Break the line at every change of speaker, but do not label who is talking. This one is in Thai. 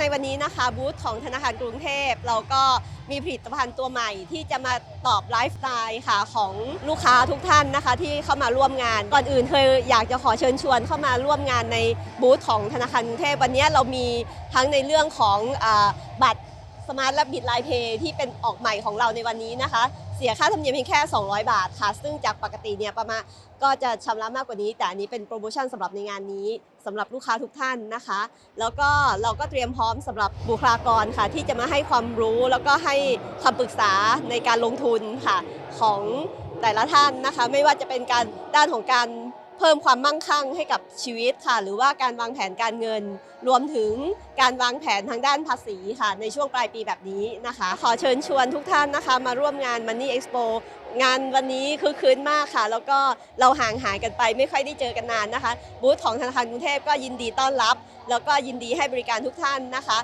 ในวันนี้นะคะบูธของธนาคารกรุงเทพ เราก็มีผลิตภัณฑ์ตัวใหม่ที่จะมาตอบไลฟ์สไตล์ค่ะของลูกค้าทุกท่านนะคะ ที่เข้ามาร่วมงาน ก่อนอื่นเคยอยากจะขอเชิญชวนเข้ามาร่วมงานในบูธของธนาคารกรุงเทพวันนี้เรามีทั้งในเรื่องของอบัตรสมาร์ทและบิตไลน์เพย์ที่เป็นออกใหม่ของเราในวันนี้นะคะ เสียค่าธรรมเนียมเพียงแค่ 200 บาทค่ะ ซึ่งจากปกติเนี่ยประมาณก็จะชำระมากกว่านี้ แต่อันนี้เป็นโปรโมชั่นสำหรับในงานนี้สำหรับลูกค้าทุกท่านนะคะ แล้วก็เราก็เตรียมพร้อมสำหรับบุคลากรค่ะ ที่จะมาให้ความรู้แล้วก็ให้คำปรึกษาในการลงทุนค่ะของแต่ละท่านนะคะ ไม่ว่าจะเป็นการด้านของการ เพิ่มความมั่งคั่งให้กับชีวิตค่ะ หรือว่าการวางแผนการเงิน รวมถึงการวางแผนทางด้านภาษีค่ะ ในช่วงปลายปีแบบนี้นะคะ ขอเชิญชวนทุกท่านนะคะ มาร่วมงาน Money Expo งานวันนี้คือคืนมากค่ะ แล้วก็เราห่างหายกันไปไม่ค่อยได้เจอกันนานนะคะ บูธของธนาคารกรุงเทพก็ยินดีต้อนรับ แล้วก็ยินดีให้บริการทุกท่านนะคะ